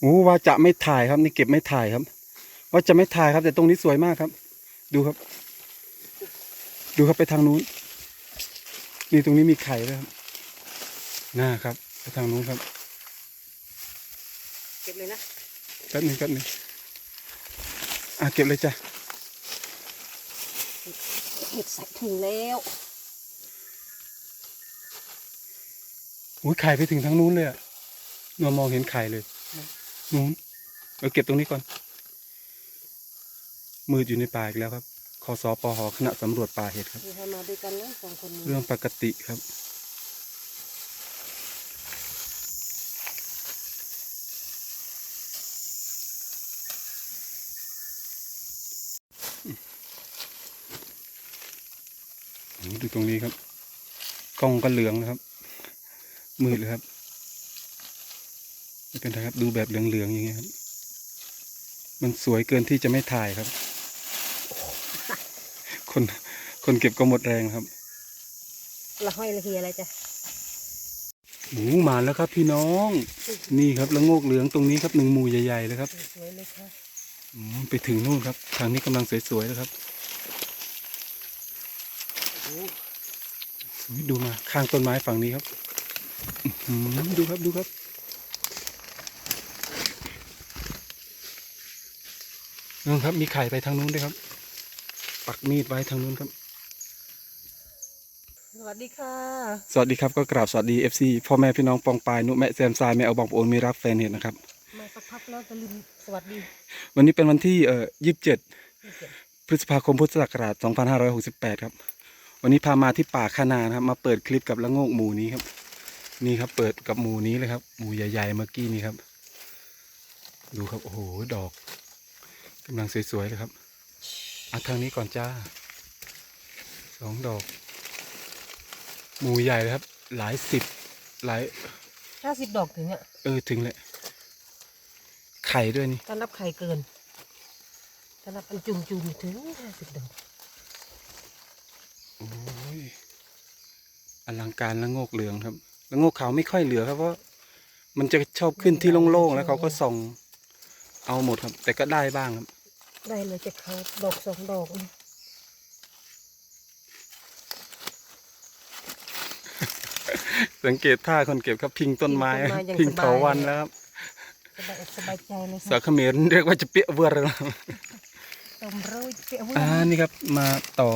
โอ้ว่าจะไม่ถ่ายครับนี่เก็บไม่ถ่ายครับ ว่าจะไม่ถ่ายครับ แต่ตรงนี้สวยมากครับ ดูครับ ดูครับไปทางนู้น นี่ตรงนี้มีไข่ด้วยครับน่าครับ ไปทางนู้นครับเก็บเลยนะแป๊บหนึงแป๊บหนึงอะเก็บเลยจ้ะเห็ดใส่ถุงแล้วอุ้ยไข่ไปถึงทางนู้นเลยอะนวลมองเห็นไข่เลย นู้นเราเก็บตรงนี้ก่อน มืดอยู่ในป่าอีกแล้วครับคอสปหคณะสำรวจป่าเห็ดครับ มีใครมาด้วยกันนะสองคนนี้เรื่องปกติครับอืมดูตรงนี้ครับ กล้องก็เหลืองนะครับ มืดเลยครับ ไม่เป็นไรครับ ดูแบบเหลืองๆอย่างเงี้ยครับ มันสวยเกินที่จะไม่ถ่ายครับ คนคนเก็บก็หมดแรงครับละห้อยละเฮียอะไรจ้ะหมูมาแล้วครับ พี่น้อง นี่ครับแล้วโงกเหลืองตรงนี้ครับหนึ่งหมูใหญ่ๆเลยครับสวยๆเลยค่ะอืมไปถึงนู่นครับ ทางนี้กำลังสวยๆแล้วครับโอ้อุ๊ยดูมาข้างต้นไม้ฝั่งนี้ครับอื้อหือดูครับดูครับ นู่นครับ มีไข่ไปทางนู้นด้วยครับ ปักมีดไว้ทางนู้นครับ สวัสดีค่ะ สวัสดีครับก็กราบสวัสดี FC พ่อแม่พี่น้องปองปายนุแม่แซมซายแม่เอาบองโอนมีรักแฟนเห็นนะครับ มาสักพักแล้วจะลืมสวัสดี วันนี้เป็นวันที่เอ่อยี่สิบเจ็ดนี่เก็บพฤษภาคมพุทธศักราช2568 ครับ วันนี้พามาที่ป่าคานานะครับ มาเปิดคลิปกับละโงกหมูนี้ครับ นี่ครับเปิดกับหมูนี้เลยครับ หมูใหญ่ๆเมื่อกี้นี้ครับ ดูครับ โอ้โห ดอก กำลังสวยๆเลยครับเอาทางนี้ก่อนจ้าสองดอก หมูใหญ่เลยครับ หลายสิบหลายห้าสิบดอกถึงอะเออถึงเลยไข่ด้วยนี่ถ้านับไข่เกินถ้านับเป็นจุ่มๆถึงห้าสิบดอกโอ้ยอลังการละโงกเหลืองครับละโงกขาวไม่ค่อยเหลือครับเพราะมันจะชอบขึ้นที่โล่งๆแล้วเขาก็ส่องเอาหมดครับ แต่ก็ได้บ้างครับ ได้เลยจะเขาดอกสองดอกนี่สังเกตท่าคนเก็บครับพิงต้นไม้ พิงเถาวันแล้วครับสบายอกสบายใจเลยสาค่ะวเขมรเรียกว่าจะเปี้ยเวอร์แล้วต้มโรยเปรี้ยวอ่านี่ครับมาต่อ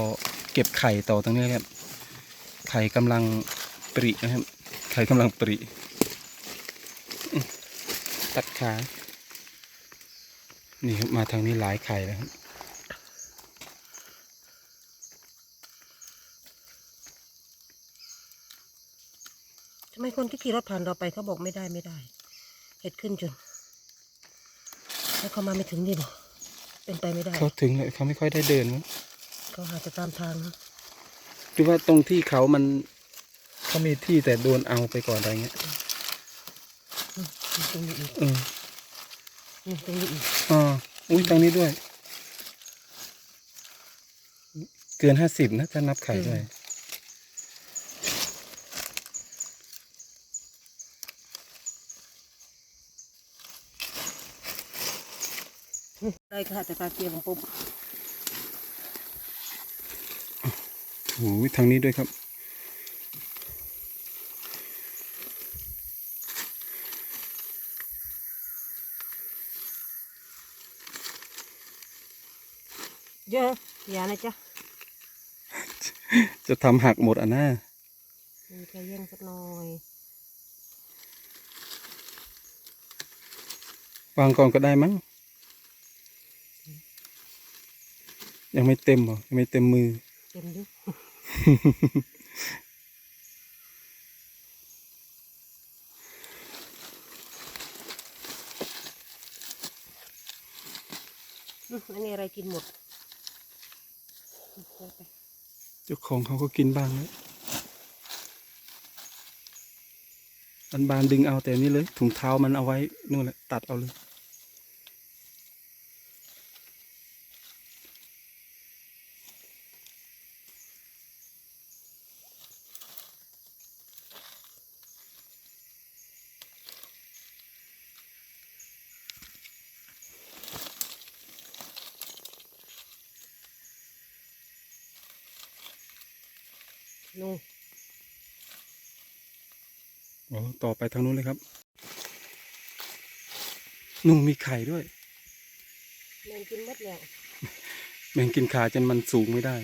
เก็บไข่ต่อตรงนี้ครับ ไข่กำลังปรินะครับ ไข่กำลังปริอื้อตัดขา นี่ครับมาทางนี้หลายไข่แล้วครับทำไมคนที่ขี่รถผ่านเราไปเขาบอกไม่ได้ไม่ได้ เห็ดขึ้นจน แล้วเขามาไม่ถึงนี่บอกเป็นไปไม่ได้ เขาถึงเลยเขาไม่ค่อยได้เดินมั้งเขาหาจะตามทางนะหรือว่าตรงที่เขามันเขามีที่แต่โดนเอาไปก่อนอะไรเงี้ยนี่ตรงนี้อีก เออนี่ ตรงนี้อีกอ่าอุ้ยตรงนี้ด้วย เกินห้าสิบนะถ้านับไข่ด้วยได้ค่ะแต่การเตรียมของผมโอ้ยทางนี้ด้วยครับ เยอะอย่านะจ๊ะจะทำหักหมดอะนะมีแค่เยี่ยงสักหน่อยวางก่อนก็ได้มั้ง ยังไม่เต็มเหรอยังไม่เต็มมือ เต็มดิอืมอันนี้อะไรกินหมดอืม เจ้าของเขาก็กินบ้างแล้วบันบานๆดึงเอาแต่นี้เลย ถุงเท้ามันเอาไว้นู่นแหละตัดเอาเลย นู่น โอ้ ต่อไปทางนู้นเลยครับนุ่งมีไข่ด้วยแมงกินหมดแล้วแมงกินขาจนมันสูงไม่ได้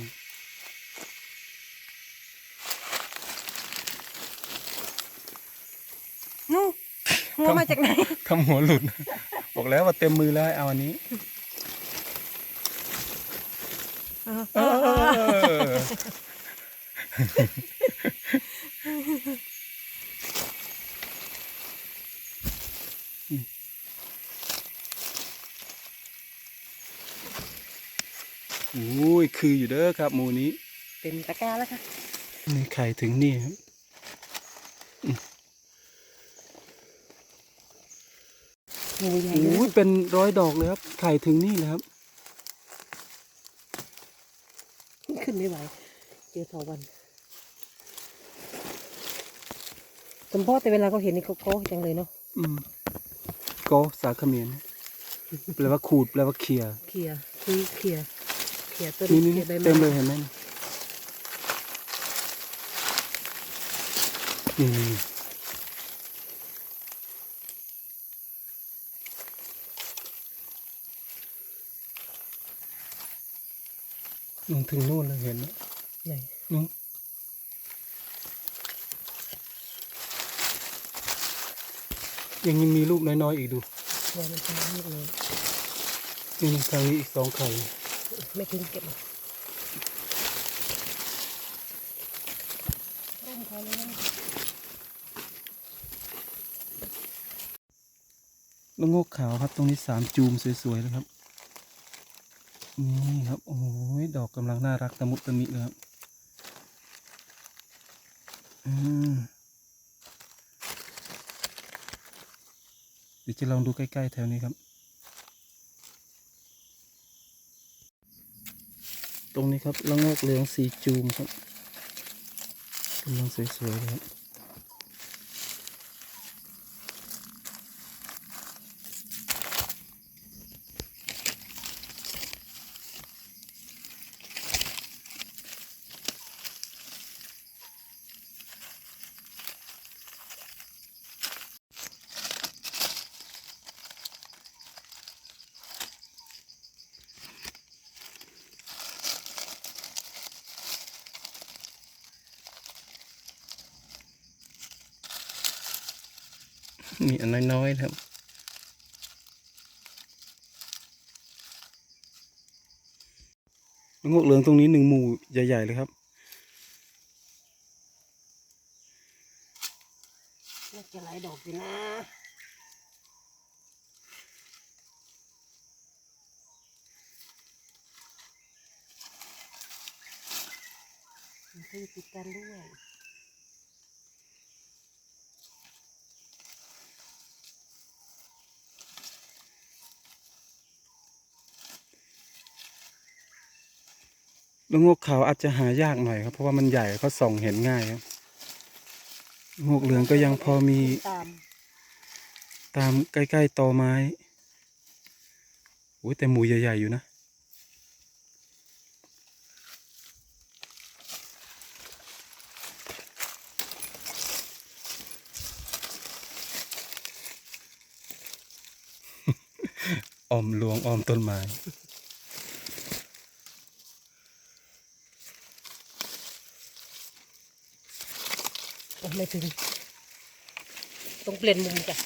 นู่นหัวมาจากไหนทำหัวหลุด บอกแล้วว่าเต็มมือแล้วให้เอาอันนี้เออ ออโอ้ยคืออยู่เด้อครับหมูนี้ เต็มตะกร้าแล้วค่ะนี่ไข่ถึงนี่ครับงูใหญ่โอ้ยเป็นร้อยดอกเลยครับ ไข่ถึงนี่เลยครับ ขึ้นไม่ไหว เจอเถาวันสมพ่อแต่เวลาเขาเห็นนี่เขาโก้จังเลยเนาะอืมโกสาเขมรแปลว่าขูดแปลว่าเขี่ยเคลียร์คุยเคลีย ร์เคลียร์ต้นนี่นี่เคลียร์ใบไม้เต็มเลยเห็นไหมนี่นี่นี่ลงถึงนู่นเลยเห็นไหมไหนนู่นยังมีลูกน้อยๆอีกดูว่ามันจะนิดเลยนี่ทางนี้อีกสองไข่ ไม่ทิ้งเก็บมาร่มเขาเลยนะแล้วงอกขาวครับ ตรงนี้สามจูมสวยๆเลยครับ นี่ครับ โอ้ยดอกกำลังน่ารักตะมุตะมิเลยครับเดี๋ยวจะลองดูใกล้ ๆ แถวนี้ครับ ตรงนี้ครับละงอกเหลืองสีจูมครับกำลังสวยๆเลยครับ มีอั นน้อยๆนะครับงอกเหลืองตรงนี้หนึ่งหมู่ใหญ่ ๆ เลยครับน่าจะหลายดอกอยู่นะมันก็อยู่ติดกันด้วย แล้วงอกขาวอาจจะหายากหน่อยครับ เพราะว่ามันใหญ่เขาส่องเห็นง่ายครับงอกเหลืองก็ยังพอมีตามตามใกล้ๆตอไม้โอ้ยแต่หมูใหญ่ๆอยู่นะออมหลวงออมต้นไม้ ไม่ถึงต้องเปลี่ยนมุมจ้ะ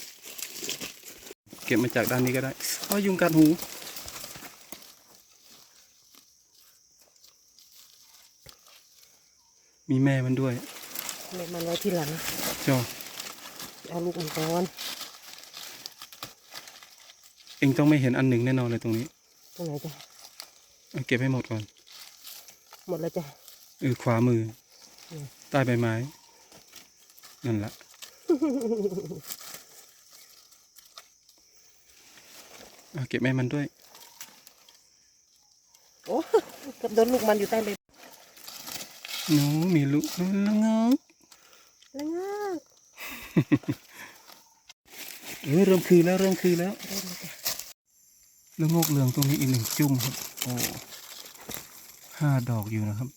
เก็บมาจากด้านนี้ก็ได้อ้อยุงกัดหูมีแม่มันด้วยเล็มันไว้ที่หลังจอเอาลูกมันก่อนเองต้องไม่เห็นอันหนึ่งแน่นอนเลยตรงนี้ตรงไหนจ้ะเอาเก็บให้หมดก่อน หมดแล้วจ้ะเออขวามืออมใต้ใบไม้ นั่นแหละเอาเก็บแม่มันด้วย โอ้เกับโดนลูกมันอยู่ใต้ใบหนูมีลูกแล้วงอกแล้วงากเออเริ่มคือแล้วเริ่มคือแล้วเริ่มแล้วจ้ะแล้วงอกเหลืองตรงนี้อีกหนึ่งจุ่มครับ โอ้ห้าดอกอยู่นะครับ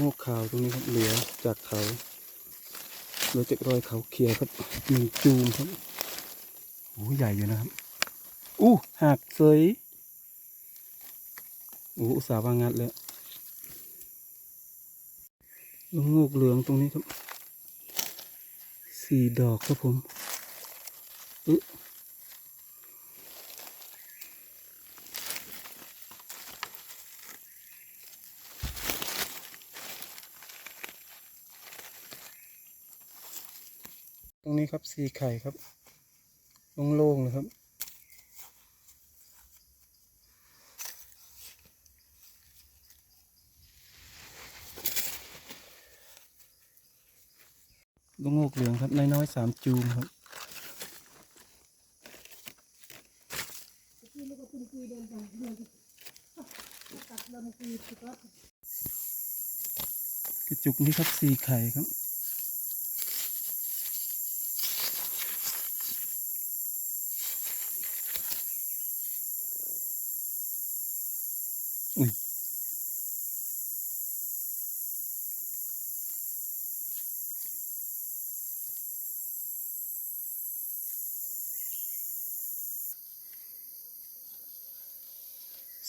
งอกขาวตรงนี้ครับเหลือจากเขาเหลือจา กรอยเขาเขียวครับหนึ่งจูมครับโอ้ใหญ่อยู่นะครับ อู้หักเสยโอ้อุตส่าห์วางงัดแล้วลูกงูกเหลืองตรงนี้ครับสี่ดอกครับผมอึ รงนี้ครับสี่ไข่ครับโล่งๆเลยครับลูกงกเหลืองครับน้อยๆสามจูมครับกระจุกนี้ครับสี่ไข่ครับ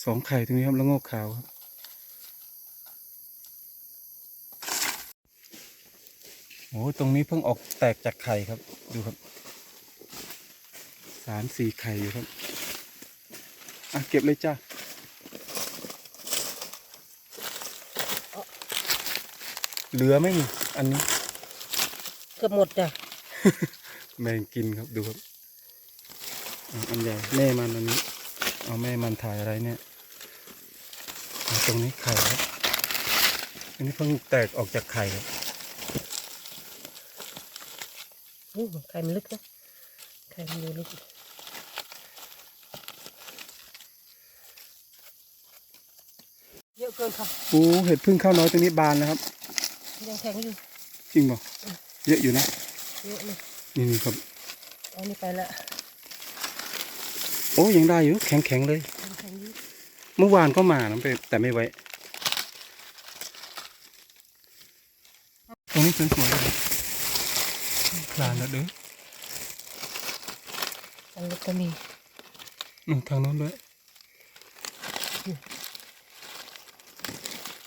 สองไข่ตรงนี้ครับแล้วงอกขาวครับโอ้ตรงนี้เพิ่งออกแตกจากไข่ครับ ดูครับสามสี่ไข่อยู่ครับ อะ เก็บเลยจ้าเหลือไหมนี่อันนี้เกือบหมดจ้ะ แมงกินครับดูครับอะอันใหญ่แม่มันอันนี้ เอาแม่มันถ่ายอะไรเนี่ยอะ ตรงนี้ไข่ครับอันนี้เพิ่งแตกออกจากไข่ครับอู้ไข่มันลึกนะไข่มันดูลึกเยอะเกินค่ะโอ้เห็ดพึ่งข้าวน้อยตรงนี้บานแล้วครับ ยังแข็งอยู่ จริงป่ะเยอะอยู่นะ เยอะเลยนี่นี่ครับเอานี่ไปละ โอ้ยังได้อยู่แข็งแข็งๆเลยยังแข็งอยู่ เมื่อวานก็มานะแต่ไม่ไว้ ตรงนี้สวยๆเลยคลานแล้วเด้ออันเล็กก็มีนู่นทางโน้นด้วย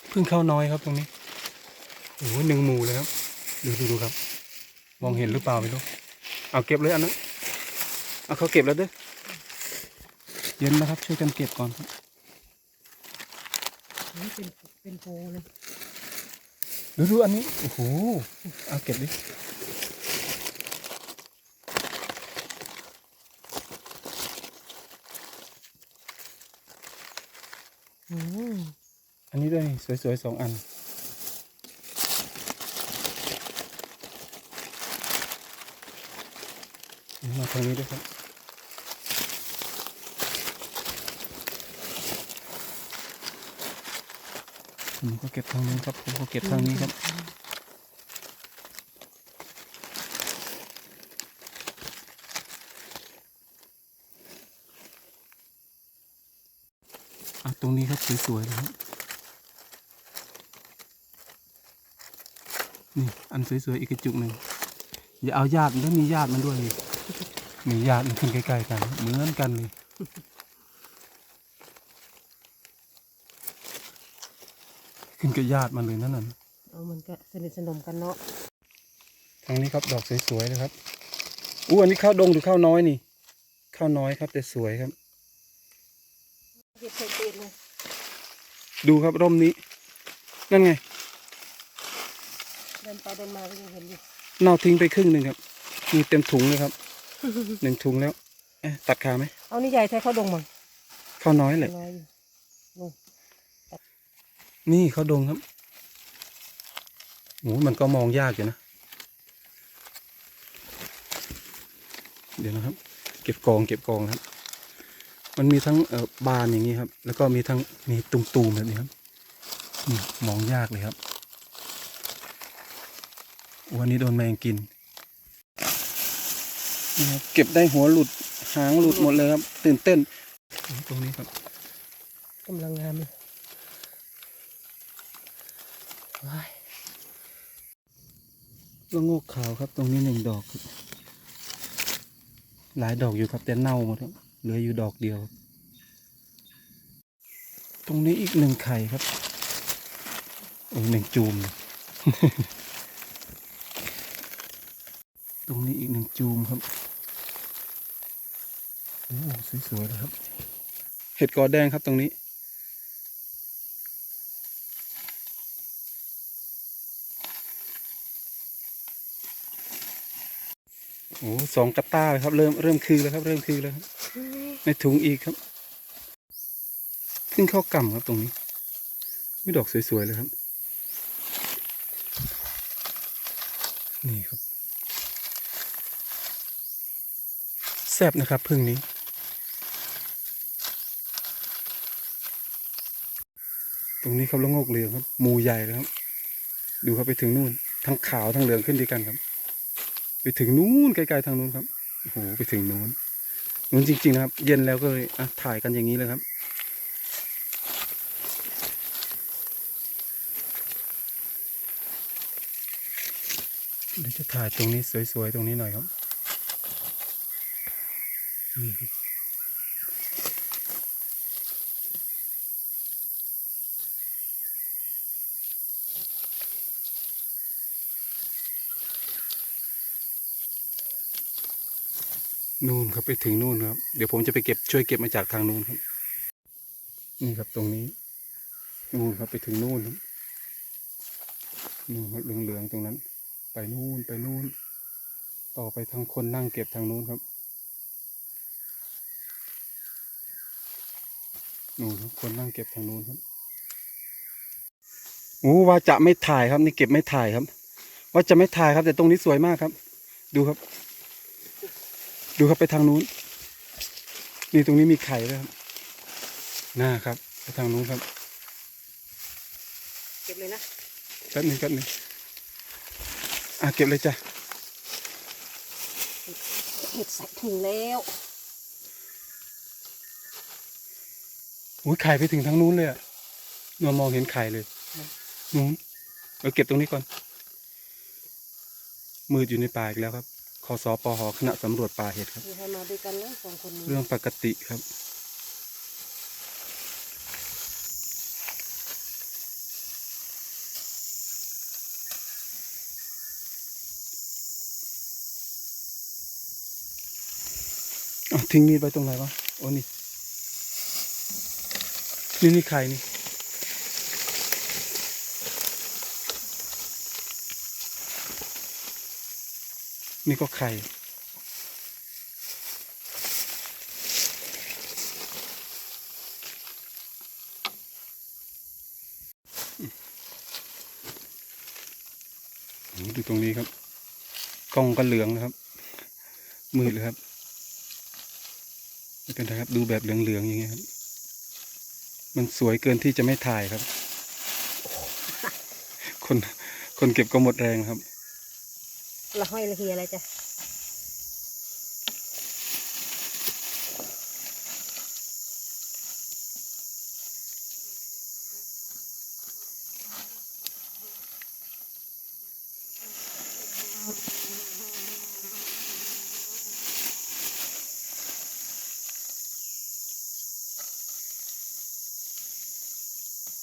เพิ่งเข้าน้อยครับตรงนี้ โอ้โหหนึ่งหมู่เลยครับ ดูดูดูครับ มองเห็นหรือเปล่าไม่รู้ เอาเก็บเลยอันนั้น เอาเขาเก็บแล้วเด้อ เย็นนะครับ ช่วยกันเก็บก่อนครับ นี่เป็นเป็นโพเลยดูดูอันนี้ โอ้โหเอาเก็บดิอืมอันนี้ด้วยสวยๆสองอัน มาทางนี้ด้วยครับ ผมก็เก็บทางนู้นครับ ผมก็เก็บทางนี้ครับอะตรงนี้ครับสวยๆเลยครับนี่อันสวยๆอีกกระจุกหนึ่งอย่าเอาญาติมันต้องมีญาติมันด้วยนี่มีญาติมันขึ้นใกล้ๆกัน เหมือนกันเลย ขึ้นกับญาติมันเลยนั่นน่ะเอามันก็สนิทสนมกันเนาะทางนี้ครับดอกสวยๆเลยครับอู้อันนี้ข้าวดงหรือข้าวน้อยนี่ ข้าวน้อยครับ แต่สวยครับเก็บใส่ตีนเลยดูครับร่มนี้ นั่นไง เดินไปเดินมาก็ยังเห็นอยู่เน่าทิ้งไปครึ่งหนึ่งครับ มีเต็มถุงเลยครับ หนึ่งถุงแล้วเอ๊ะตัดขาไหมเอานี่ใหญ่แท้เขาดงมั้งข้าวน้อยแหละน้อยอยู่นู่น นี่เขาวดงครับโอ้มันก็มองยากอยู่นะ เดี๋ยวนะครับ เก็บกองเก็บกองครับ มันมีทั้งเอ่อบานอย่างนี้ครับ แล้วก็มีทั้งมีตุ่มๆแบบนี้ครับนี่มองยากเลยครับ วันนี้โดนแมงกินนี่ครับเก็บได้หัวหลุดหางหลุดหมดเลยครับ ตื่นเต้น ตรงนี้ครับกำลังงามเลย ว้าย ละโงกขาวครับตรงนี้หนึ่งดอก หลายดอกอยู่ครับแต่เน่าหมดครับเหลืออยู่ดอกเดียว ตรงนี้อีกหนึ่งไข่ครับโอ้หนึ่งจูม ตรงนี้อีกหนึ่งจูมครับโอ้สวยๆเลยครับ เห็ดกอแดงครับตรงนี้ โอ้สองกระต้าเลยครับ เริ่มเริ่มคือแล้วครับ เริ่มคือแล้วครับในถุงอีกครับ ขึ้นเข้ากำครับตรงนี้มีดอกสวยๆเลยครับ นี่ครับ แซบนะครับพึ่งนี้ตรงนี้ครับแล้วงอกเหลืองครับหมูใหญ่เลยครับ ดูครับไปถึงนู่น ทั้งขาวทั้งเหลืองขึ้นด้วยกันครับ ไปถึงนู้นไกลๆทางนู้นครับโอ้โหไปถึงนู้นนู้นจริงๆนะครับ เย็นแล้วก็เลยอะถ่ายกันอย่างนี้เลยครับเดี๋ยวจะถ่ายตรงนี้สวยๆตรงนี้หน่อยครับนี่ นู่นครับไปถึงนู่นครับ เดี๋ยวผมจะไปเก็บช่วยเก็บมาจากทางนู้นครับ นี่ครับตรงนี้ นู่นครับไปถึงนู่นครับนู่นครับเหลืองๆตรงนั้น ไปนู่นไปนู่น ต่อไปทางคนนั่งเก็บทางนู้นครับ นู่นครับคนนั่งเก็บทางนู้นครับโอ้ว่าจะไม่ถ่ายครับ นี่เก็บไม่ถ่ายครับ ว่าจะไม่ถ่ายครับ แต่ตรงนี้สวยมากครับ ดูครับ ดูครับไปทางนู้น นี่ตรงนี้มีไข่ด้วยครับน่าครับ ไปทางนู้นครับเก็บเลยนะแป๊บหนึงแป๊บหนึงอะเก็บเลยจ้ะเห็ดใส่ถุงแล้วอุ้ยไข่ไปถึงทางนู้นเลยอะนวมองเห็นไข่เลยนู้นเราเก็บตรงนี้ก่อน มืดอยู่ในป่าอีกแล้วครับ คอสปหคณะสำรวจป่าเห็ดครับ มีใครมาด้วยกันนะสองคนนี้เรื่องปกติครับอะทิ้งมีดไว้ตรงไหนวะ โอ้นี่ นี่นี่ใครนี่ นี่ก็ไข่ ดูตรงนี้ครับ กล้องก็เหลืองนะครับ มืดเลยครับไม่เป็นไรครับ ดูแบบเหลืองๆอย่างเงี้ยครับ มันสวยเกินที่จะไม่ถ่ายครับ คนคนเก็บก็หมดแรงครับ ละห้อยละเฮียอะไรจ้ะ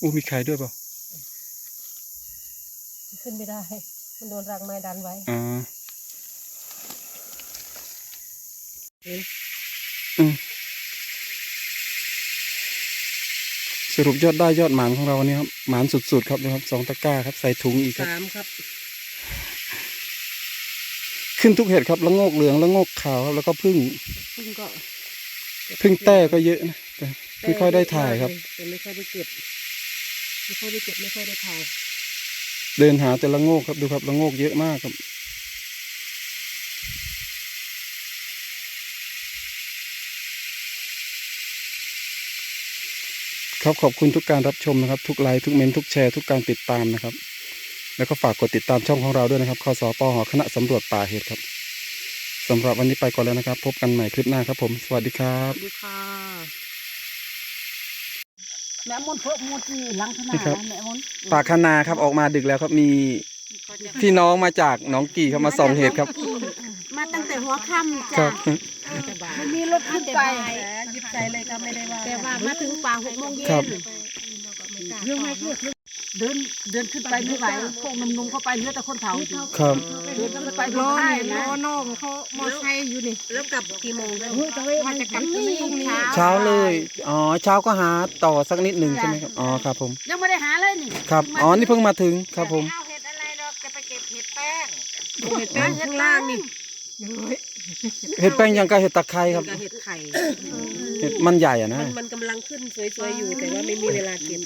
อู้มีใครด้วยเปล่าขึ้นไม่ได้ มันโดนรากไม้ดันไว้อ่าเห็นอืมสรุปยอดได้ยอดหมานของเราวันนี้ครับ หมานสุดๆครับนะครับสองตะกร้าครับ ใส่ถุงอีกครับ สามครับขึ้นทุกเห็ดครับแล้วงอกเหลืองแล้วงอกขาวครับแล้วก็พึ่งพึ่งก็พึ่งแต้ก็เยอะนะแต่ไม่ค่อยได้ถ่ายครับ แต่ไม่ค่อยได้เก็บ ไม่ค่อยได้เก็บไม่ค่อยได้ถ่าย เดินหาแต่ละโงกครับดูครับละโงกเยอะมากครับ ครับขอบคุณทุกการรับชมนะครับ ทุกไลค์ทุกเมนทุกแชร์ทุกการติดตามนะครับ แล้วก็ฝากกดติดตามช่องของเราด้วยนะครับคสปหคณะสำรวจป่าเห็ดครับสำหรับวันนี้ไปก่อนแล้วนะครับ พบกันใหม่คลิปหน้าครับผม สวัสดีครัสบวัสดีค่ะ แม่มนต์เพิ่มมูดที่หลังขนาดนี่ครับแม่มนต์ป่าคานาครับออกมาดึกแล้วครับมีพี่น้องมาจากหน้องกี่เขามาส่องเห็ดครับ มาตั้งแต่หัวค่ำครัจ้ะบ มันมีรถขึ้นไปหยิบใจเลยก็ไม่ได้ว่าแต่ว่ามาถึงป่าหกโมงเย็ครับนเรื่องไม่เรื่อง เดินเดินขึ้นไปไม่ไหวพวกหนุ่มๆเข้าไปเหลือแต่คนเฒ่าอยู่ครับ เดินขึ้นไปไม่ได้นะน้องเขามอไซค์อยู่นี่แล้วกลับกี่โมงแล้วว่าจะกลับนี่พรุ่งนี้เช้าเช้าเลย อ๋อ เช้าก็หาต่อสักนิดหนึ่งใช่ไหมครับ อ๋อ ครับผม ยังไม่ได้หาเลยนี่ ครับ อ๋อ นี่เพิ่งมาถึงครับผมเอาเห็ดอะไรเราจะไปเก็บเห็ดแป้ง เห็ดแป้งข้างล่างนี่เห็ดแป้งยังกับเห็ดตะไคร้ครับกับเห็ดไข่ เห็ดมันใหญ่อะนะมันมันกำลังขึ้นสวยๆอยู่แต่ว่าไม่มีเวลาเก็บ